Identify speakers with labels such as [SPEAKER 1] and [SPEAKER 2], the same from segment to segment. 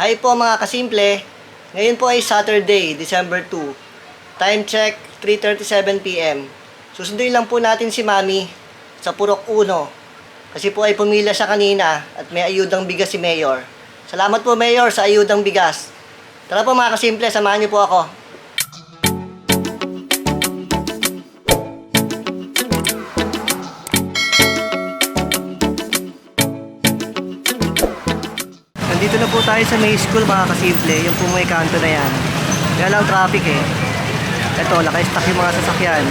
[SPEAKER 1] Hi po mga kasimple. Ngayon po ay Saturday, December 2. Time check, 3.37pm. Susunduin lang po natin si Mami sa Purok 1. Kasi po ay pumila siya kanina at may ayudang bigas si Mayor. Salamat po Mayor sa ayudang bigas. Tara po mga kasimple, samahan niyo po ako. Na po tayo sa May School mga kasimple, yung po may kanto na yan. Kaya lang traffic eh. Ito, naka-stack yung mga sasakyan.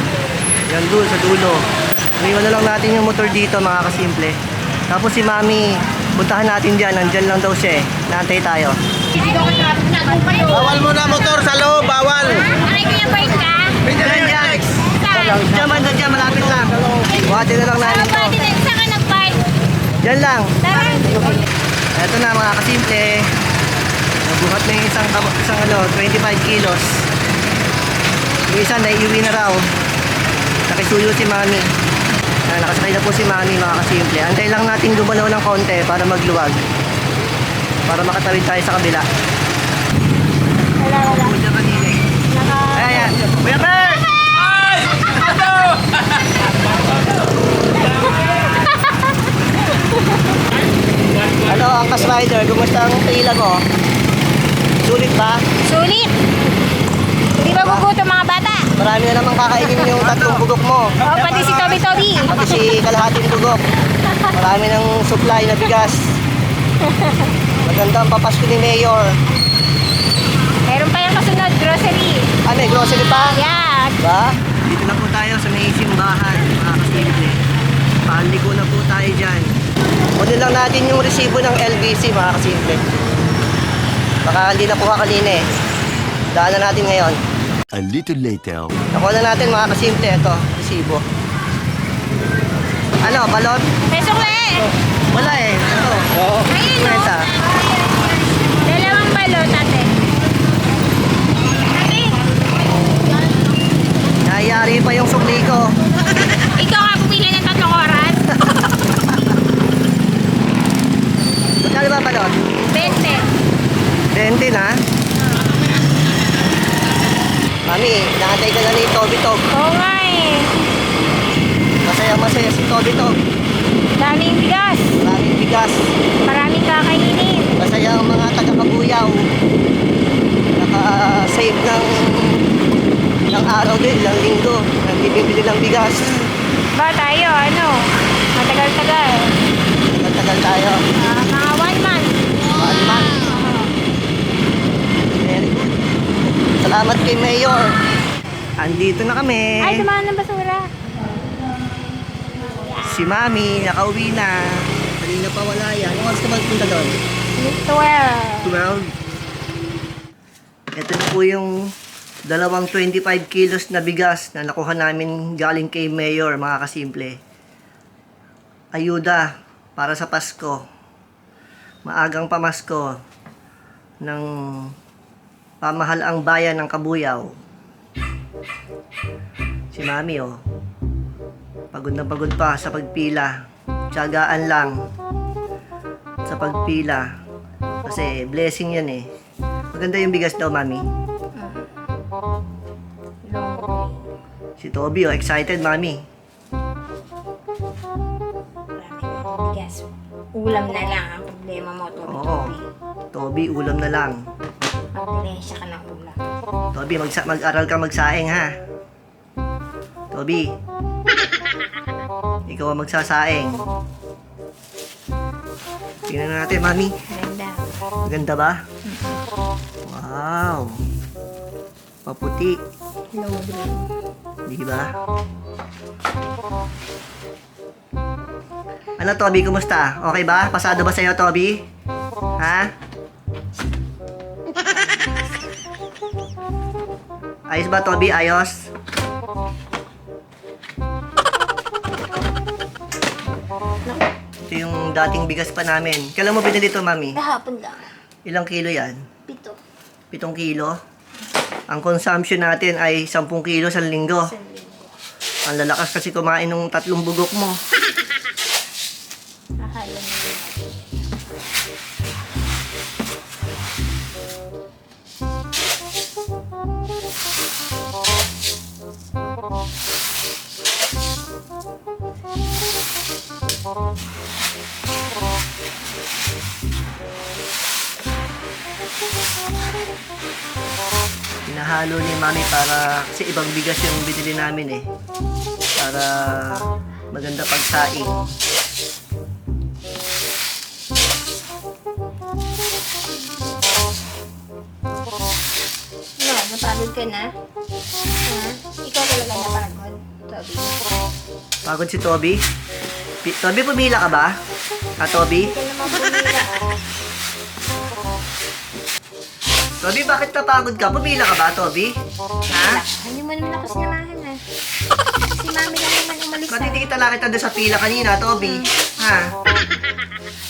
[SPEAKER 1] Yan doon sa dulo. Iniwan na lang natin yung motor dito mga kasimple. Tapos si Mami, puntahan natin dyan. Nandyan lang daw siya eh. Naantay tayo.
[SPEAKER 2] Bawal mo na motor sa loob, bawal.
[SPEAKER 3] Aray ko yung bird ka?
[SPEAKER 1] Dyan, dyan.
[SPEAKER 3] Saan?
[SPEAKER 1] Dyan man, dyan, malapit lang. Buhatin na lang
[SPEAKER 3] Ano
[SPEAKER 1] natin
[SPEAKER 3] ba?
[SPEAKER 1] to.
[SPEAKER 3] Dito, saan ka nag-park?
[SPEAKER 1] Dyan lang.
[SPEAKER 3] Tara.
[SPEAKER 1] Ito na mga kasimple. Nabuhat na yung isang, isang ano, 25 kilos. Yung isa naiuwi na raw. Nakisuyo si Mami. Ah, nakasakay na po si Mami mga kasimple. Antay lang natin gumalaw ng konti para magluwag. Para makatawid tayo sa kabila.
[SPEAKER 3] Wala, wala.
[SPEAKER 1] Kanina eh. Ayan. Kuya Per! Ano, ang rider, kumusta ang pila mo? Sulit ba?
[SPEAKER 3] Sulit! Di ba gugutom mga bata?
[SPEAKER 1] Marami na naman kakainin yung tatlong bugok mo.
[SPEAKER 3] O, pati si Toby Toby.
[SPEAKER 1] Pati si kalahating bugok. Marami ng supply na bigas. Maganda ang papasko ni Mayor.
[SPEAKER 3] Meron pa yung kasunod, grocery.
[SPEAKER 1] Ah, may grocery pa?
[SPEAKER 3] Yan.
[SPEAKER 1] Ba? Dito na po tayo sa may simbahan, mga kasimple. Paliko na po tayo dyan. Kunin lang natin yung resibo ng LBC, mga kasimple. Baka hindi na po kanina eh. Daanan natin ngayon.
[SPEAKER 4] A little later.
[SPEAKER 1] Nakuha na natin mga kasimple. Ito, resibo. Ano, balon?
[SPEAKER 3] May sukle.
[SPEAKER 1] Wala eh. Ito.
[SPEAKER 3] Ayun, no?
[SPEAKER 1] Kwenta.
[SPEAKER 3] Dalawang balot, ate. Ate,
[SPEAKER 1] Nayari pa yung sukli ko.
[SPEAKER 3] ikaw nga pumili ng tatlong oras.
[SPEAKER 1] Magkano ba balon?
[SPEAKER 3] 20.
[SPEAKER 1] 20 na. Mami, nakatay ka na ni Toby Tog.
[SPEAKER 3] Oo nga eh.
[SPEAKER 1] Masaya masaya si Toby Tog.
[SPEAKER 3] Daming bigas.
[SPEAKER 1] Maraming bigas.
[SPEAKER 3] Maraming kakainin.
[SPEAKER 1] Masaya ang mga taga-kabuyaw. Naka-save ng ng araw din, ng linggo. Nang bibili ng bigas.
[SPEAKER 3] Ba tayo, ano? Matagal-tagal.
[SPEAKER 1] Tagal-tagal tayo.
[SPEAKER 3] Ah, mga
[SPEAKER 1] Salamat kay Mayor. Andito na kami.
[SPEAKER 3] Ay, dumaan ng basura.
[SPEAKER 1] Si Mami, nakauwi na. Kanina pa wala yan. Anong oras ka magpunta doon?
[SPEAKER 3] 12.
[SPEAKER 1] 12. Ito na po yung dalawang 25 kilos na bigas na nakuha namin galing kay Mayor, mga kasimple. Ayuda para sa Pasko. Maagang pamasko ng pamahal ang bayan ng Kabuyaw. Si Mami, oh. Pagod na pagod pa sa pagpila. Tiyagaan lang sa pagpila. Kasi blessing yan eh. Maganda yung bigas daw, Mami. Si Toby, oh, excited, Mami.
[SPEAKER 3] Bigas. Ulam na lang ang problema mo, Toby
[SPEAKER 1] Oo.
[SPEAKER 3] Toby,
[SPEAKER 1] ulam na lang.
[SPEAKER 3] Magdilensya ka ng ulam.
[SPEAKER 1] Toby, magsa- mag-aral ka magsaing, ha? Toby. Ikaw ang magsasaing. Tingnan natin, Mami.
[SPEAKER 3] Ganda.
[SPEAKER 1] Maganda ba? Wow. Paputi.
[SPEAKER 3] Low grade.
[SPEAKER 1] Di ba? Ano, Toby? Kumusta? Okay ba? Pasado ba sa'yo, Toby? Ha? Ayos ba, Toby? Ayos? Ito yung dating bigas pa namin. Kailan mo binili ito, Mami?
[SPEAKER 3] Kahapon lang.
[SPEAKER 1] Ilang kilo yan?
[SPEAKER 3] Pito.
[SPEAKER 1] Pitong kilo? Ang consumption natin ay 10 kilo sa linggo. Ang lalakas kasi kumain ng tatlong bugok mo. Hinahalo ni Mami para, kasi ibang bigas yung binili namin eh. Para maganda pagsaing.
[SPEAKER 3] No, napagod ka na? Ha? Ikaw talaga napagod, Toby.
[SPEAKER 1] Pagod si Toby. Pi- Toby, pumila ka ba? Ah, Toby?
[SPEAKER 3] Hindi ka
[SPEAKER 1] Toby, bakit napagod ka? Pumila ka ba, Toby? Ha?
[SPEAKER 3] Hindi mo naman ako sinamahan ha. Si mami lang naman umalis
[SPEAKER 1] Ba't
[SPEAKER 3] ha.
[SPEAKER 1] hindi kita nakita doon sa pila kanina, Toby? Ha?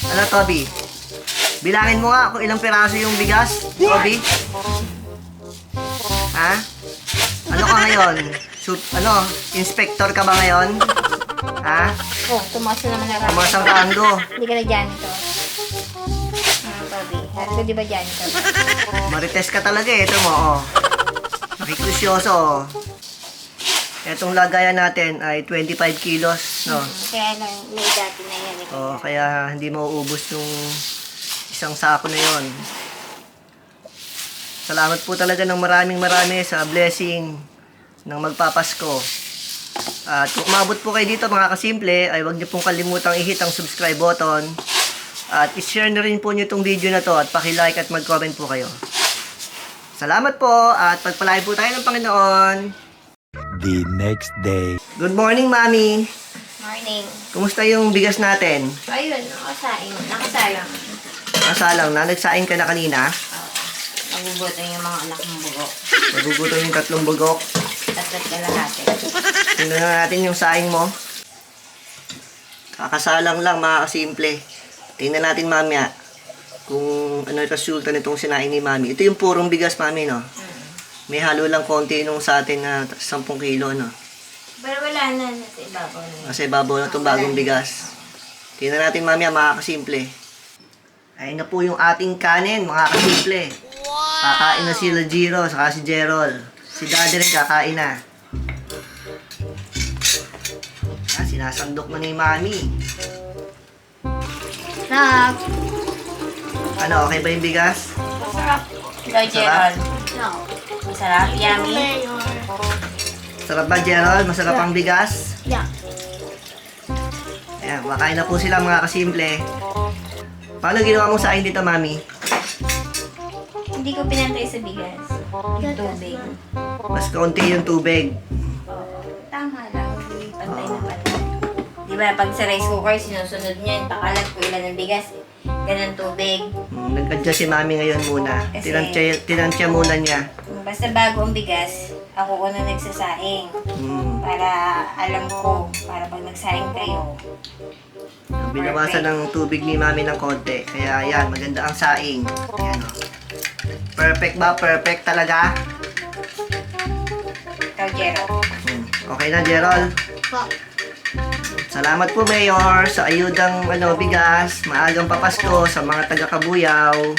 [SPEAKER 1] Ano, Toby? Bilangin mo nga kung ilang piraso yung bigas, Toby. Ha? Ano ka ngayon? Sup, ano? Inspector ka ba ngayon? Ha?
[SPEAKER 3] Oh, tumaas na naman na.
[SPEAKER 1] Tumasang kando.
[SPEAKER 3] Hindi ka na janitor. Harap di ba janitor?
[SPEAKER 1] Marites ka talaga eh. Ito mo, oh. Nakikusyoso, oh. Etong lagayan natin ay 25 kilos, no?
[SPEAKER 3] Kaya lang, may dati na yan. eh.
[SPEAKER 1] Oh, kaya hindi mauubos yung isang sako na yon. Salamat po talaga ng maraming marami sa blessing ng magpapasko. At kung umabot po kayo dito mga kasimple, ay huwag niyo pong kalimutang i-hit ang subscribe button. At i-share na rin po niyo itong video na to at paki-like at mag-comment po kayo. Salamat po at pagpalain po tayo ng Panginoon.
[SPEAKER 4] The next day.
[SPEAKER 1] Good morning, Mami.
[SPEAKER 3] Morning.
[SPEAKER 1] Kumusta yung bigas natin?
[SPEAKER 3] Ayun, nakasaing. Nakasalang.
[SPEAKER 1] Masalang na, nagsaing ka na kanina.
[SPEAKER 3] Magugutom yung mga anak mong bugo.
[SPEAKER 1] Magugutom yung tatlong bugok.
[SPEAKER 3] Tatat ka lahati.
[SPEAKER 1] Tingnan na natin yung saing mo. Kakasalang lang, mga kasimple. Tingnan natin mamaya kung ano yung resulta nitong sinaing ni mami. Ito yung purong bigas, mami, no? May halo lang konti nung sa atin na 10 kilo, no?
[SPEAKER 3] Pero wala na, nasa ibabaw na yun.
[SPEAKER 1] Kasi babaw na itong bagong bigas. Tingnan natin mamaya, mga kasimple. Ayun na po yung ating kanin, mga kasimple. Kakain na sila Jiro, saka si Gerald. Si Daddy rin kakain na. Ah, sinasandok na ni Mami.
[SPEAKER 3] Nak!
[SPEAKER 1] Ano, okay ba yung bigas?
[SPEAKER 3] Masarap. Ikaw, Gerald. No. Masarap, yummy.
[SPEAKER 1] Sarap ba, Gerald? Masarap ang bigas?
[SPEAKER 3] Yeah.
[SPEAKER 1] Ayan, makain na po sila mga kasimple. Paano ginawa mo sa akin dito, Mami?
[SPEAKER 3] Hindi ko pinantay sa bigas. Yung tubig.
[SPEAKER 1] Mas kaunti yung tubig.
[SPEAKER 3] Tama lang. Ba, pag sa rice cooker, sinusunod niya, pakalat ko ilan ng bigas. Ganun tubig.
[SPEAKER 1] Hmm, Nag-adjust si Mami ngayon muna.
[SPEAKER 3] Kasi-
[SPEAKER 1] Tinansya, tinansya muna niya.
[SPEAKER 3] Basta bago ang bigas, ako una nagsasaing.
[SPEAKER 1] Hmm.
[SPEAKER 3] Para alam ko, para pag nagsaing kayo,
[SPEAKER 1] Binawasan ng tubig ni Mami ng konti. Kaya yan, maganda ang saing. Yan, oh. Perfect ba? Perfect talaga?
[SPEAKER 3] ikaw, Gerald.
[SPEAKER 1] Hmm. Okay na, Gerald? Salamat po, Mayor, sa ayudang ano, bigas, maagang papasko sa mga taga-kabuyaw.